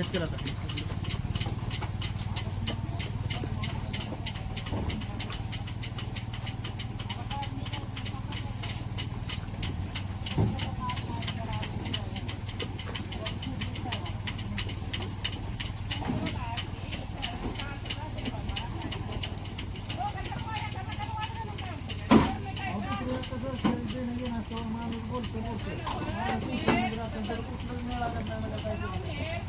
हेच केला होता बोलतो बोलतो मला कुठलंच मिळालं नाही मला पाहिजे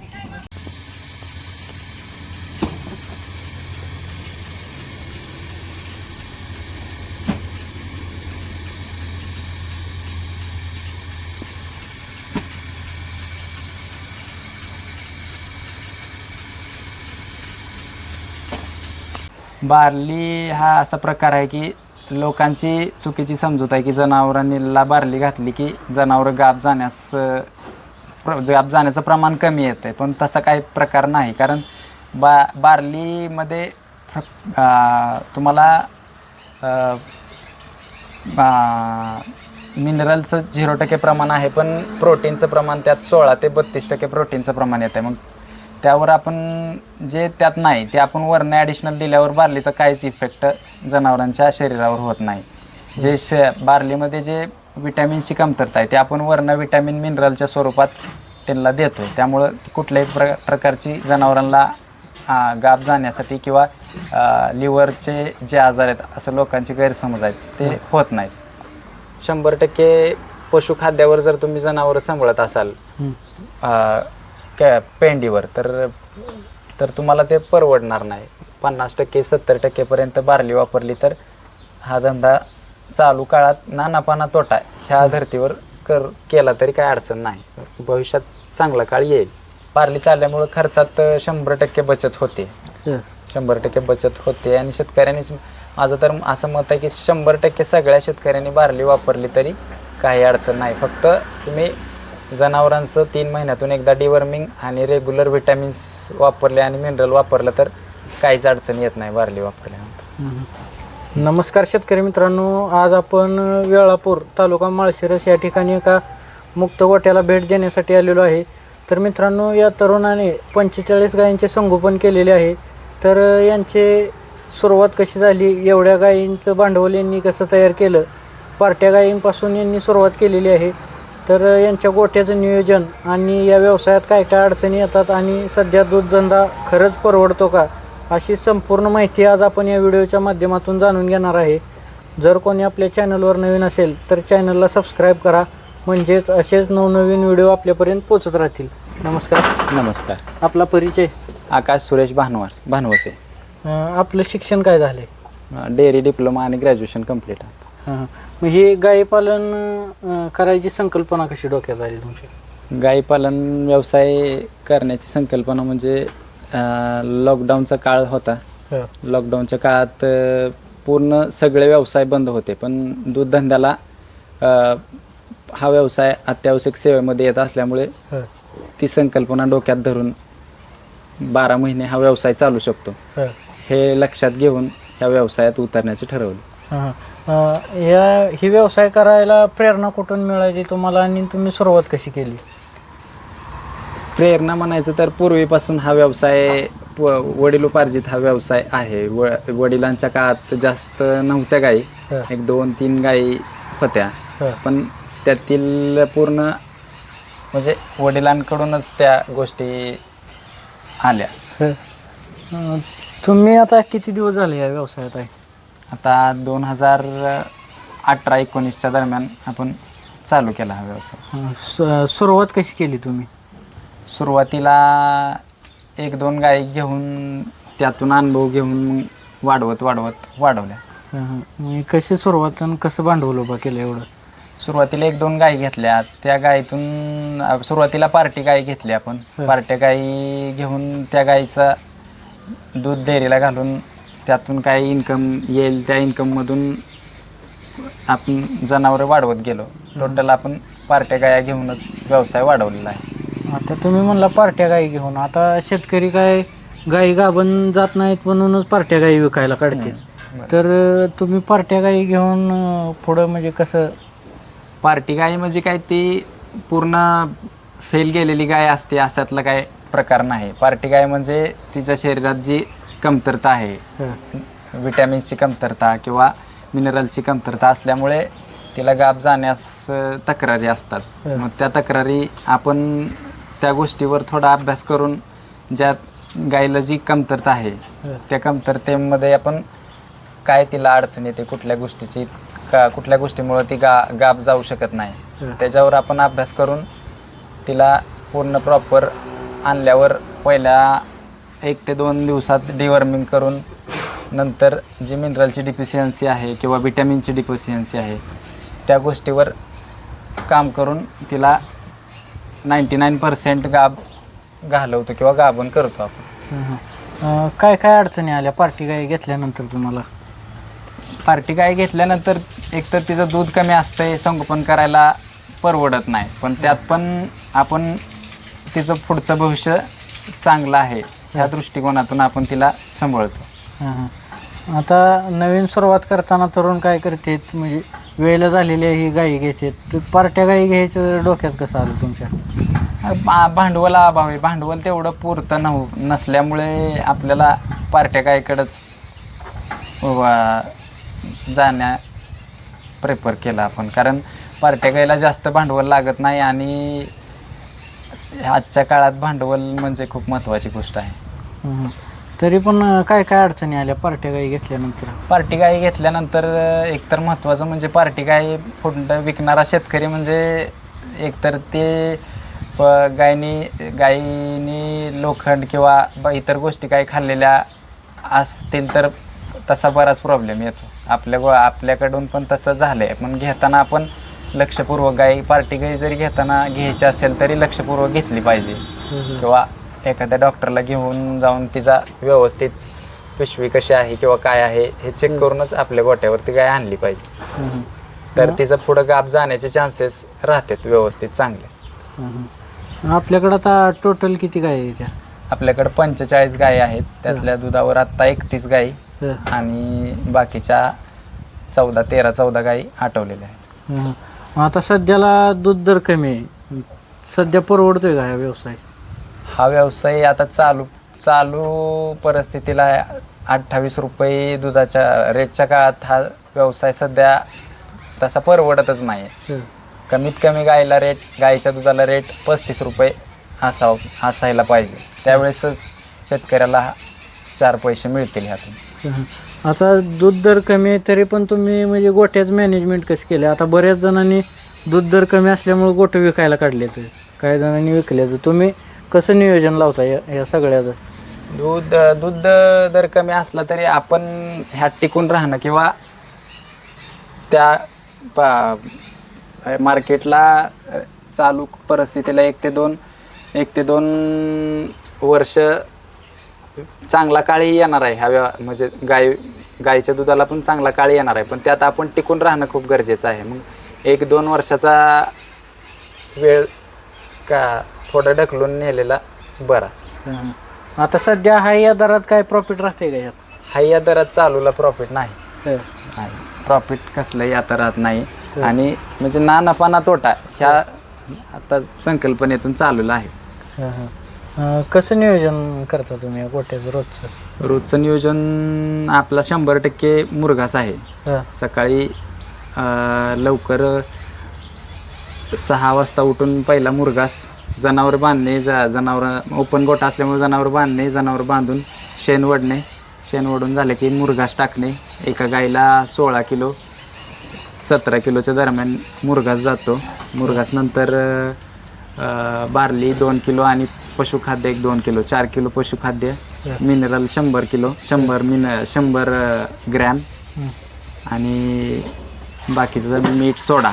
बार्ली हा असा प्रकार आहे की लोकांची चुकीची समजूत आहे की जनावरांनीला बार्ली घातली की जनावरं गाप जाण्यास प्र गाप जाण्याचं प्रमाण कमी येतं आहे पण तसा काही प्रकार नाही. कारण बा बार्लीमध्ये तुम्हाला मिनरलचं झिरो टक्के प्रमाण आहे पण प्रोटीनचं प्रमाण त्यात सोळा ते बत्तीस टक्के प्रोटीनचं प्रमाण येतं आहे मग त्यावर आपण जे त्यात नाही ते आपण वरनं ॲडिशनल दिल्यावर बार्लीचा काहीच इफेक्ट जनावरांच्या शरीरावर होत नाही. जे श बार्लीमध्ये जे विटॅमिनची कमतरता आहे ते आपण वरनं विटॅमिन मिनरलच्या स्वरूपात त्यांना देतो त्यामुळं कुठल्याही प्र प्रकारची जनावरांना गाप जाण्यासाठी किंवा लिव्हरचे जे आजार आहेत असं लोकांची गैरसमज आहेत ते होत नाहीत. शंभर टक्के पशुखाद्यावर जर तुम्ही जनावरं सांभाळत असाल काय पेंडीवर? तर तर तुम्हाला ते परवडणार नाही. पन्नास टक्के सत्तर टक्केपर्यंत बारली वापरली तर हा धंदा चालू काळात नानापाना तोटा ह्या धर्तीवर कर केला तरी काय अडचण नाही. भविष्यात चांगला काळ येईल. बारली चालल्यामुळं खर्चात शंभर टक्के बचत होते. शंभर टक्के बचत होते आणि शेतकऱ्यांनी माझं तर असं मत आहे की शंभर टक्के सगळ्या शेतकऱ्यांनी बारली वापरली तरी काही अडचण नाही. फक्त तुम्ही जनावरांचं तीन महिन्यातून एकदा डिवर्मिंग आणि रेग्युलर व्हिटॅमिन्स वापरले आणि मिनरल वापरलं तर काहीच अडचण येत नाही बार्ली वापरल्यानंतर नमस्कार शेतकरी मित्रांनो आज आपण वेळापूर तालुका माळशिरस या ठिकाणी एका मुक्त गोट्याला भेट देण्यासाठी आलेलो आहे. तर मित्रांनो या तरुणाने पंचेचाळीस गायींचे संगोपन केलेले आहे. तर यांचे सुरुवात कशी झाली? एवढ्या गायींचं भांडवल यांनी कसं तयार केलं? पार्ट्या गायींपासून यांनी सुरुवात केलेली आहे. तर यांच्या गोठ्याचं नियोजन आणि या व्यवसायात काय काय अडचणी येतात आणि सध्या दूधधंदा खरंच परवडतो का अशी संपूर्ण माहिती आज आपण या व्हिडिओच्या माध्यमातून जाणून घेणार आहे. जर कोणी आपल्या चॅनलवर नवीन असेल तर चॅनलला सबस्क्राईब करा म्हणजेच असेच नवनवीन व्हिडिओ आपल्यापर्यंत पोचत राहतील. नमस्कार. नमस्कार. आपला परिचय? आकाश सुरेश भानवार भानवसे. आपलं शिक्षण काय झालं डेअरी डिप्लोमा आणि ग्रॅज्युएशन कंप्लीट आहे. हां. मग हे गायीपालन करायची संकल्पना कशी डोक्यात आली तुमच्या गाई पालन व्यवसाय करण्याची संकल्पना म्हणजे लॉकडाऊनचा काळ होता. लॉकडाऊनच्या काळात अ, पूर्ण सगळे व्यवसाय बंद होते. पण दूध धंद्याला अ, हा व्यवसाय अत्यावश्यक सेवेमध्ये येत असल्यामुळे ती संकल्पना डोक्यात धरून बारा महिने हा व्यवसाय चालू शकतो. हे लक्षात घेऊन ह्या व्यवसायात उतरण्याचे ठरवले. हां. या ही व्यवसाय करायला प्रेरणा कुठून मिळाली तुम्हाला आणि तुम्ही सुरुवात कशी केली? प्रेरणा म्हणायचं तर पूर्वीपासून हा व्यवसाय व- वडिलोपार्जित हा व्यवसाय आहे. व वडिलांच्या काळात जास्त नव्हत्या गायी. एक दोन तीन गायी होत्या. पण त्यातील पूर्ण म्हणजे वडिलांकडूनच त्या गोष्टी आल्या. तुम्ही आता किती दिवस झाले या व्यवसायात आहे? आता दोन हजार अठरा एकोणीसच्या दरम्यान आपण चालू केला हा व्यवसाय. सु- सुरुवात कशी केली तुम्ही? सुरुवातीला एक दोन गायी घेऊन त्यातून अनुभव घेऊन मग वाढवत वाढवत वाढवल्या. कशी सुरुवात आणि कसं भांडवल उभं केलं एवढं? सुरुवातीला एक दोन गायी घेतल्या. त्या गायीतून अ, सुरुवातीला पार्टी गायी घेतली आपण. पार्ट्या गायी घेऊन त्या गायीचा दूध डेअरीला घालून त्यातून काही इन्कम येईल त्या इन्कममधून आपण जनावरं वाढवत गेलो. टोटल आपण पार्ट्या गाया घेऊनच व्यवसाय वाढवलेला आहे. आता तुम्ही म्हणला पार्ट्या गाई घेऊन. आता शेतकरी काय गाई गाभण जात नाहीत म्हणूनच पार्ट्या गाई विकायला काढतील. तर तुम्ही पार्ट्या गाई घेऊन अं, पुढं म्हणजे कसं? पार्टी गाय म्हणजे काय ती पूर्ण फेल गेलेली गाय असते अशातलं काय प्रकार नाही. पार्टी गाय म्हणजे तिच्या शरीरात जी कमतरता आहे. विटॅमिन्सची कमतरता किंवा मिनरलची कमतरता असल्यामुळे तिला गाब जाण्यास तक्रारी असतात. मग त्या तक्रारी आपण त्या गोष्टीवर थोडा अभ्यास करून ज्या गायीला जी कमतरता आहे. त्या कमतरतेमध्ये आपण काय तिला अडचण येते कुठल्या गोष्टीची का कुठल्या गोष्टीमुळे ती गा गाब जाऊ शकत नाही. त्याच्यावर आपण अभ्यास करून तिला पूर्ण प्रॉपर आणल्यावर पहिल्या एक ते दोन दिवसात डिवर्मिंग करून नंतर जी मिनरलची डिफिशियन्सी आहे किंवा विटॅमिनची डिफिशियन्सी आहे त्या गोष्टीवर काम करून तिला नाईंटी नाईन पर्सेंट गाब घालवतो किंवा गाभण करतो आपण. अं, काय काय अडचणी आल्या? पार्टी गाय घेतल्यानंतर तुम्हाला? पार्टी गाय घेतल्यानंतर एकतर तिचं दूध कमी असतंय संगोपन करायला परवडत नाही. पण त्यात पण आपण तिचं पुढचं भविष्य चांगलं आहे. ह्या दृष्टिकोनातून आपण तिला सांभाळतो. हं, हं. आता नवीन सुरुवात करताना तरुण काय करते म्हणजे वेळेला झालेल्या ही गायी तर पार्ट्या गायी घ्यायचं डोक्यात कसं आलं तुमच्या? भा- भांडवला अभाव आहे. भांडवल तेवढं पुरतं नव नसल्यामुळे आपल्याला पार्ट्या गायकडंच वा- जाण्या प्रेफर केला आपण. कारण पार्ट्या गायला जास्त भांडवल लागत नाही आणि आजच्या काळात भांडवल म्हणजे खूप महत्त्वाची गोष्ट आहे. तरी पण अं, काय काय अडचणी आल्या पार्ट्या गायी घेतल्यानंतर? पार्टी गाय घेतल्यानंतर अ, एकतर महत्त्वाचं म्हणजे पार्टी गाय पुढं विकणारा शेतकरी म्हणजे एकतर ते प गायनी गायीनी लोखंड किंवा ब- इतर गोष्टी काही खाल्लेल्या असतील तर तसा बराच प्रॉब्लेम येतो. आपल्या गो आपल्याकडून पण तसं झालं आहे पण घेताना आपण लक्षपूर्वक गाय पार्टी गाय जरी घेताना घ्यायची असेल तरी लक्षपूर्वक घेतली पाहिजे. किंवा एखाद्या डॉक्टरला घेऊन जाऊन तिचा व्यवस्थित पिशवी कशी आहे किंवा काय आहे हे चेक करूनच आपल्या गोट्यावरती गाय आणली पाहिजे. तर तिचं पुढं गाप जाण्याचे चान्सेस राहतात व्यवस्थित चांगले. आपल्याकडं आता टोटल किती गाय आहे त्या? आपल्याकडे पंचेचाळीस गायी आहेत. त्यातल्या दुधावर आत्ता एकतीस गायी आणि बाकीच्या चौदा तेरा चौदा गायी आठवलेल्या आहेत. हं. आता सध्याला दूध दर कमी आहे. सध्या परवडतोय का हा व्यवसाय? हा व्यवसाय आता चालू चालू परिस्थितीला अठ्ठावीस रुपये दुधाच्या रेटच्या काळात हा व्यवसाय सध्या तसा परवडतच नाही. कमीत कमी गायला रेट गायीच्या दुधाला रेट पस्तीस रुपये असाव असायला पाहिजे. त्यावेळेसच शेतकऱ्याला चार पैसे मिळतील ह्यातून. आता दूध दर कमी आहे तरी पण तुम्ही म्हणजे गोट्याच मॅनेजमेंट कसं केलं आता बऱ्याच जणांनी दूध दर कमी असल्यामुळे गोटे विकायला काढले तर काही जणांनी विकले तर तुम्ही कसं नियोजन लावता या या सगळ्याचं? दूध दूध दर कमी असला तरी आपण ह्यात टिकून राहणं किंवा त्या पा मार्केटला अ, चालू परिस्थितीला एक ते दोन एक ते दोन वर्ष चांगला काळी येणार आहे. ह्या म्हणजे गाय गायीच्या दुधाला पण चांगला काळी येणार आहे. पण त्यात आपण टिकून राहणं खूप गरजेचं आहे. मग एक दोन वर्षाचा वेळ का थोडं ढकलून नेलेला बरा. हं. आता सध्या हा या दरात काय प्रॉफिट राहते का यात? हा या दरात चालूला प्रॉफिट नाही. हं. नाही. प्रॉफिट कसलंही आता राहत नाही. आणि म्हणजे ना नफा ना तोटा ह्या आता संकल्पनेतून चालूला आहे. हं, हं. अं, कसं नियोजन करता तुम्ही या गोट्याचं रोजचं? रोजचं नियोजन आपला शंभर टक्के मुरघास आहे. हं. सकाळी अं, लवकर सहा वाजता उठून पहिला मुरघास जनावर बांधणे जा जनावर ओपन गोठा असल्यामुळे जनावर बांधणे जनावर बांधून शेण वडणे शेण वडून झाले की मुरघास टाकणे. एका गाईला सोळा किलो सतरा किलोच्या दरम्यान मुरघास जातो. मुरघास नंतर बार्ली दोन किलो आणि पशुखाद्य एक दोन किलो चार किलो पशुखाद्य. मिनरल शंभर किलो शंभर मिन शंभर ग्रॅम. आणि बाकीचं मीठ सोडा.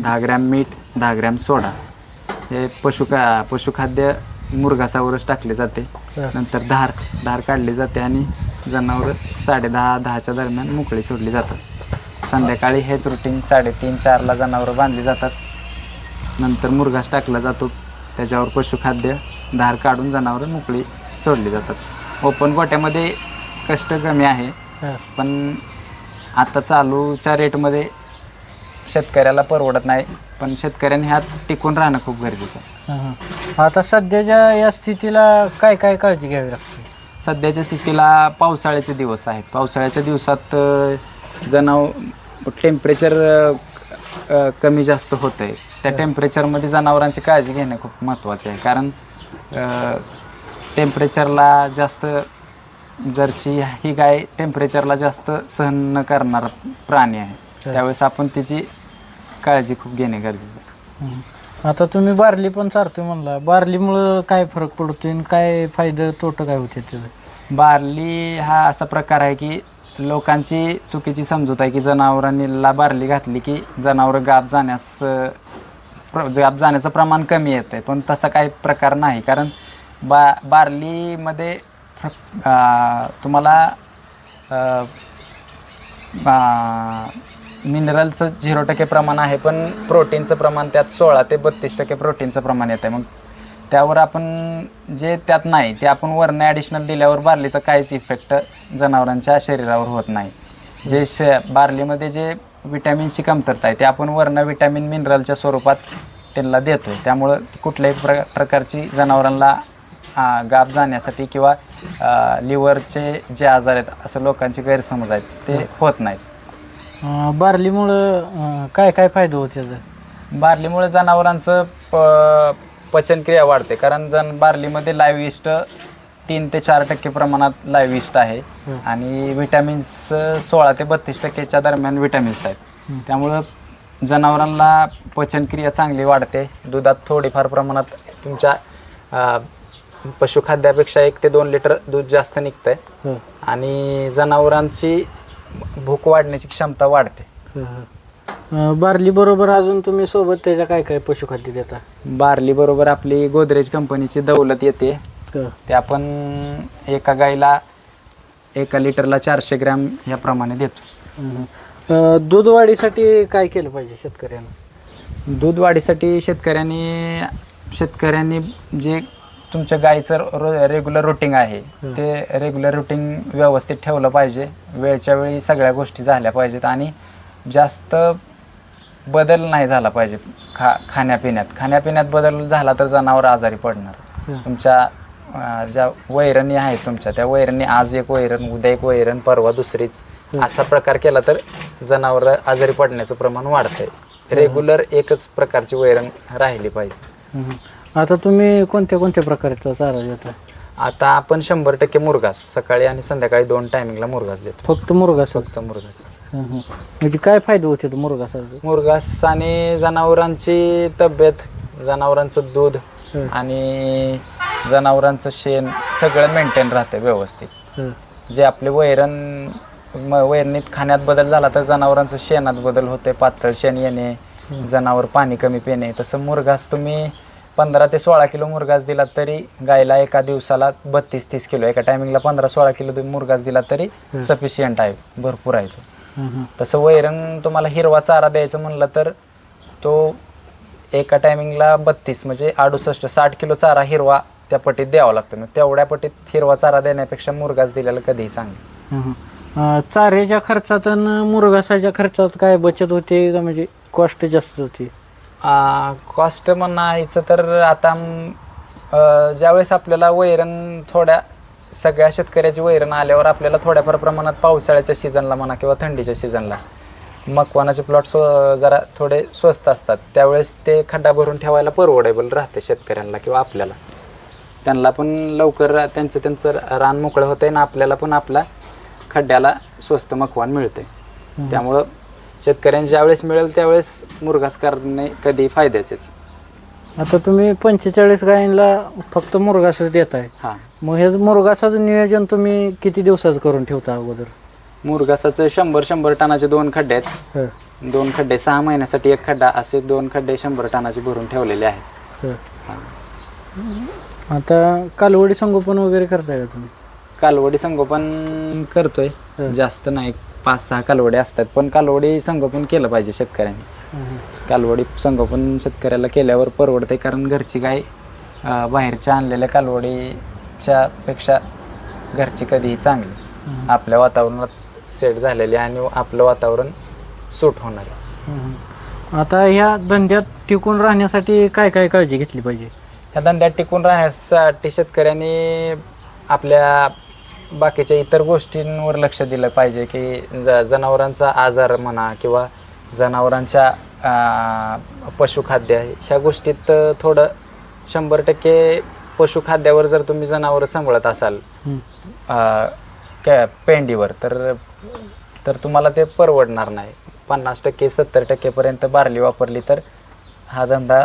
दहा ग्रॅम मीठ दहा ग्रॅम सोडा. हे पशु का पशुखाद्य मुरघासावरच टाकले जाते. नंतर धार धार काढली जाते आणि जनावरं साडे दहा दहाच्या दरम्यान मोकळी सोडली जातात. संध्याकाळी हेच रुटीन साडेतीन चारला जनावरं बांधली जातात. नंतर मुरघास टाकला जातो. त्याच्यावर पशुखाद्य धार काढून जनावरं मोकळी सोडली जातात. ओपन गोट्यामध्ये कष्ट कमी आहे. पण आता चालूच्या रेटमध्ये शेतकऱ्याला परवडत नाही. पण शेतकऱ्यांनी ह्यात टिकून राहणं खूप गरजेचं आहे. हं, हं. आता सध्याच्या या स्थितीला काय काय काळजी घ्यावी लागते? सध्याच्या स्थितीला पावसाळ्याचे दिवस आहेत. पावसाळ्याच्या दिवसात अ, जनाव टेम्परेचर कमी जास्त होतं आहे त्या टेम्परेचरमध्ये जनावरांची काळजी घेणं खूप महत्त्वाचं आहे. कारण टेम्परेचरला जास्त जर्सी ही गाय टेम्परेचरला जास्त सहन न करणारा प्राणी आहे. त्यावेळेस आपण तिची काळजी खूप घेणे गरजेचं आहे. आता तुम्ही बारली पण चारतोय म्हणला. बारलीमुळं काय फरक पडतोय आणि काय फायदे तोटं काय होते त्याचं? बार्ली हा असा प्रकार आहे की लोकांची चुकीची समजूत आहे की जनावरांनीला बार्ली घातली की जनावरं गाप जाण्यास अं, प्र- गाप जाण्याचं प्रमाण कमी येतं आहे पण तसा काही प्रकार नाही. कारण बा बार्लीमध्ये अं, तुम्हाला अं, मिनरलचं झिरो टक्के प्रमाण आहे पण प्रोटीनचं प्रमाण त्यात सोळा ते बत्तीस टक्के प्रोटीनचं प्रमाण येतं आहे मग त्यावर आपण जे त्यात नाही ते आपण वरनं ॲडिशनल दिल्यावर बार्लीचा काहीच इफेक्ट जनावरांच्या शरीरावर होत नाही. जे श बार्लीमध्ये जे विटॅमिनची कमतरता आहे ते आपण वरनं विटॅमिन मिनरलच्या स्वरूपात त्यांना देतो आहे त्यामुळं कुठल्याही प्र प्रकारची जनावरांना गाब जाण्यासाठी किंवा लिव्हरचे जे आजार आहेत असं लोकांचे गैरसमज आहेत ते होत नाहीत. अं, बारलीमुळं अं, काय काय फायदा होतो त्याचा बार्लीमुळे जनावरांचं प पचनक्रिया वाढते. कारण जन बार्लीमध्ये लाईव्ह इस्ट तीन ते चार टक्के प्रमाणात लाईव्ह इस्ट आहे. आणि विटॅमिन्स सोळा ते बत्तीस टक्केच्या दरम्यान विटॅमिन्स आहेत. त्यामुळं जनावरांना पचनक्रिया चांगली वाढते. दुधात थोडीफार प्रमाणात तुमच्या अं, पशुखाद्यापेक्षा एक ते दोन लिटर दूध जास्त निघतंय. आणि जनावरांची भूक वाढण्याची क्षमता वाढते. बारली बरोबर अजून तुम्ही सोबत त्याच्या काय काय पशुखाद्य देता? बार्ली बरोबर आपली गोदरेज कंपनीची दौलत येते. ते आपण एका गाईला एका लिटरला चारशे ग्रॅम याप्रमाणे देतो. अं, दूध वाढीसाठी काय केलं पाहिजे शेतकऱ्यांना? दूध वाढीसाठी शेतकऱ्यांनी शेतकऱ्यांनी जे तुमच्या गाईचं रो रेग्युलर रुटीन आहे. ते रेग्युलर रुटीन व्यवस्थित ठेवलं पाहिजे. वेळच्या वेळी सगळ्या गोष्टी झाल्या पाहिजेत आणि जास्त बदल नाही झाला पाहिजे खा खाण्यापिण्यात. खाण्यापिण्यात बदल झाला तर जनावर आजारी पडणार. तुमच्या ज्या वैरणी आहेत तुमच्या त्या वैरणी आज एक वैरण उद्या एक वैरण परवा दुसरीच. असा प्रकार केला तर जनावर आजारी पडण्याचं प्रमाण वाढतंय. रेग्युलर एकच प्रकारची वैरण राहिली पाहिजे. आता तुम्ही कोणत्या कोणत्या प्रकारचा चारा देता? आता आपण शंभर टक्के मुरघास. सकाळी आणि संध्याकाळी दोन टायमिंगला मुरघास देतो. फक्त मुरगास फक्त? मुरघास. म्हणजे काय फायदे होते मुरगासाचे मुरघास आणि जनावरांची तब्येत जनावरांचं दूध. आणि जनावरांचं शेण सगळं मेंटेन राहतं व्यवस्थित. हं, जे आपले वैरण म वैरणीत खाण्यात बदल झाला तर जनावरांचं शेणात बदल होते पातळ शेण येणे जनावर पाणी कमी पिणे. तसं मुरघास तुम्ही पंधरा ते सोळा किलो मुरघास दिला तरी गायला एका दिवसाला बत्तीस तीस किलो. एका टायमिंगला पंधरा सोळा किलो तुम्ही मुरघास दिला तरी. सफिशियंट आहे. भरपूर आहे तो. तसं वैरण तुम्हाला हिरवा चारा द्यायचं म्हणलं तर तो एका टायमिंगला बत्तीस म्हणजे अडुसष्ट साठ किलो चारा हिरवा त्या पटीत द्यावा लागतो. मग तेवढ्या पटीत हिरवा चारा देण्यापेक्षा मुरघास दिलेला कधीही चांगलं. चाऱ्याच्या खर्चात आणि मुरगासाच्या खर्चात काय बचत होते का? म्हणजे कॉस्ट जास्त होती? कॉस्ट म्हणायचं तर आता अं, ज्यावेळेस आपल्याला वैरण थोड्या सगळ्या शेतकऱ्याची वैरण आल्यावर आपल्याला थोड्याफार प्रमाणात पावसाळ्याच्या सीझनला म्हणा किंवा थंडीच्या सीझनला मकवानाचे प्लॉट स्व जरा थोडे स्वस्त असतात. त्यावेळेस ते खड्डा भरून ठेवायला परवडेबल राहते शेतकऱ्यांना किंवा आपल्याला. त्यांना पण लवकर त्यांचं त्यांचं रान मोकळं होतंय ना आपल्याला पण आपला खड्ड्याला स्वस्त मकवान मिळते त्यामुळं शेतकऱ्यांना ज्यावेळेस मिळेल त्यावेळेस मुरघास करणे कधी फायद्याचेच. आता तुम्ही पंचेचाळीस गायींना फक्त मुरगासच देताय. हां. मग हे मुरगासाचं नियोजन तुम्ही किती दिवसाचं करून ठेवता अगोदर? मुरघासाचं शंभर शंभर टनाचे दोन खड्डे आहेत. हं, दोन खड्डे सहा महिन्यासाठी एक खड्डा असे दोन खड्डे शंभर टनाचे भरून ठेवलेले आहेत. हं. हां. आता कालवडी संगोपन वगैरे करताय का तुम्ही? कालवडी संगोपन करतोय. जास्त नाही. पाच सहा कालवडी असतात पण कालवडी संगोपन केलं पाहिजे शेतकऱ्यांनी. कालवडी संगोपन शेतकऱ्याला केल्यावर परवडते कारण घरची गाय अं, बाहेरच्या आणलेल्या कालवडीच्या पेक्षा घरची कधीही चांगली. आपल्या वातावरणात सेट झालेली आणि आपलं वातावरण सूट होणार. आता ह्या धंद्यात टिकून राहण्यासाठी काय काय काळजी घेतली पाहिजे? ह्या धंद्यात टिकून राहण्यासाठी शेतकऱ्यांनी आपल्या बाकीच्या इतर गोष्टींवर लक्ष दिलं पाहिजे की ज जनावरांचा आजार म्हणा किंवा जनावरांच्या पशुखाद्य ह्या गोष्टीत थोडं शंभर टक्के पशुखाद्यावर जर तुम्ही जनावरं सांभाळत असाल पेंडीवर तर तर तुम्हाला ते परवडणार नाही. पन्नास टक्के सत्तर टक्केपर्यंत बारली वापरली तर हा धंदा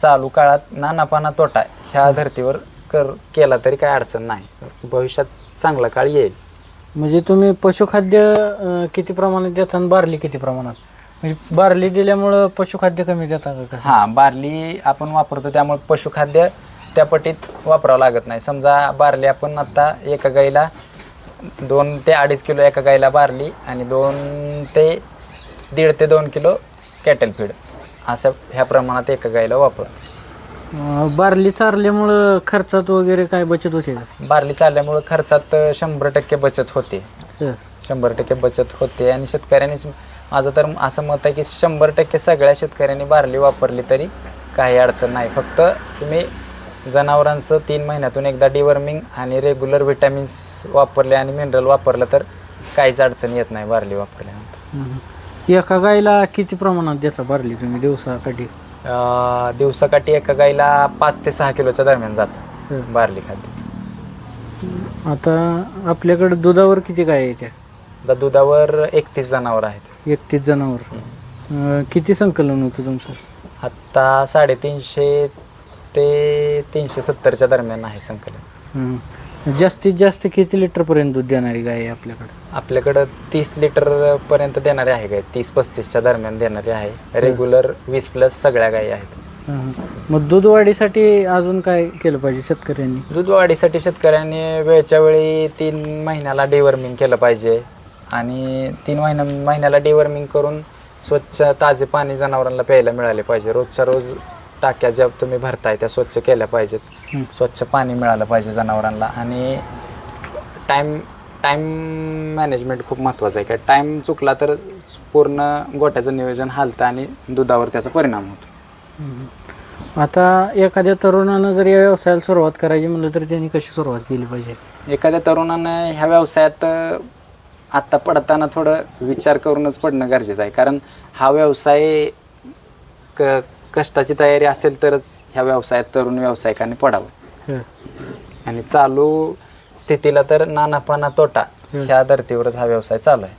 चालू काळात नानापाना तोटा ह्या धर्तीवर कर केला तरी काय अडचण नाही. भविष्यात चांगला काळ येईल. म्हणजे तुम्ही पशुखाद्य अं, किती प्रमाणात देता आणि बारली किती प्रमाणात? म्हणजे बारली दिल्यामुळं पशुखाद्य कमी देता का काय? हां बारली आपण वापरतो त्यामुळे पशुखाद्य त्या पटीत वापरावं लागत नाही. समजा बारली आपण आता एका गाईला दोन ते अडीच किलो एका गाईला बारली आणि दोन ते दीड ते दोन किलो कॅटल फीड असं ह्या प्रमाणात एका गाईला वापर अं, बारली चारल्यामुळं खर्चात वगैरे काय बचत होते का? बारली चालल्यामुळं खर्चात शंभर टक्के बचत होते. हं. शंभर टक्के बचत होते आणि शेतकऱ्यांनी माझं तर असं मत आहे की शंभर टक्के सगळ्या शेतकऱ्यांनी बारली वापरली तरी काही अडचण नाही. फक्त तुम्ही जनावरांचं तीन महिन्यातून एकदा डिवर्मिंग आणि रेग्युलर विटॅमिन्स वापरले आणि मिनरल वापरलं तर काहीच अडचण येत नाही बारली वापरल्यानंतर. हं. एका गायला किती प्रमाणात देता बारली तुम्ही दिवसासाठी अं, दिवसाकाठी एका गाईला पाच ते सहा किलोच्या दरम्यान जातं. बारली खाद्य. आता आपल्याकडे दुधावर किती गाय आहे त्या आता दुधावर एकतीस जनावर आहेत. एकतीस जनावर. अं, किती संकलन होतं तुमचं? आत्ता साडेतीनशे ते तीनशे सत्तरच्या दरम्यान आहे संकलन. हं. जास्तीत जास्त किती लिटरपर्यंत दूध देणारी गाय आहे आपल्याकडे? आपल्याकडं तीस लिटर पर्यंत देणारे आहे गाय. तीस पस्तीसच्या दरम्यान देणारे आहे. रेग्युलर वीस प्लस सगळ्या गायी आहेत. हं. मग दूध वाढीसाठी अजून काय केलं पाहिजे शेतकऱ्यांनी? दूध वाढीसाठी शेतकऱ्यांनी वेळच्या वेळी तीन महिन्याला डिवर्मिंग केलं पाहिजे. आणि तीन महिन्या महिन्याला डिवर्मिंग करून स्वच्छ ताजे पाणी जनावरांना प्यायला मिळाले पाहिजे. रोजच्या रोज टाक्या ज्या तुम्ही भरताय त्या स्वच्छ केल्या पाहिजेत. स्वच्छ पाणी मिळालं पाहिजे जनावरांना. आणि टाईम टाईम मॅनेजमेंट खूप महत्त्वाचं आहे. का टाईम चुकला तर पूर्ण गोट्याचं नियोजन हालतं आणि दुधावर त्याचा परिणाम होतो. आता एखाद्या तरुणानं जर या व्यवसायाला सुरुवात करायची म्हणलं तर त्यांनी कशी सुरुवात केली पाहिजे? एखाद्या तरुणानं ह्या व्यवसायात आत्ता पडताना थोडं विचार करूनच पडणं गरजेचं आहे. कारण हा व्यवसाय क कष्टाची तयारी असेल तरच ह्या व्यवसायात तरुण व्यावसायिकांनी पडावं. आणि चालू स्थितीला तर नानापाना तोटा ह्या धर्तीवरच हा व्यवसाय चालू आहे.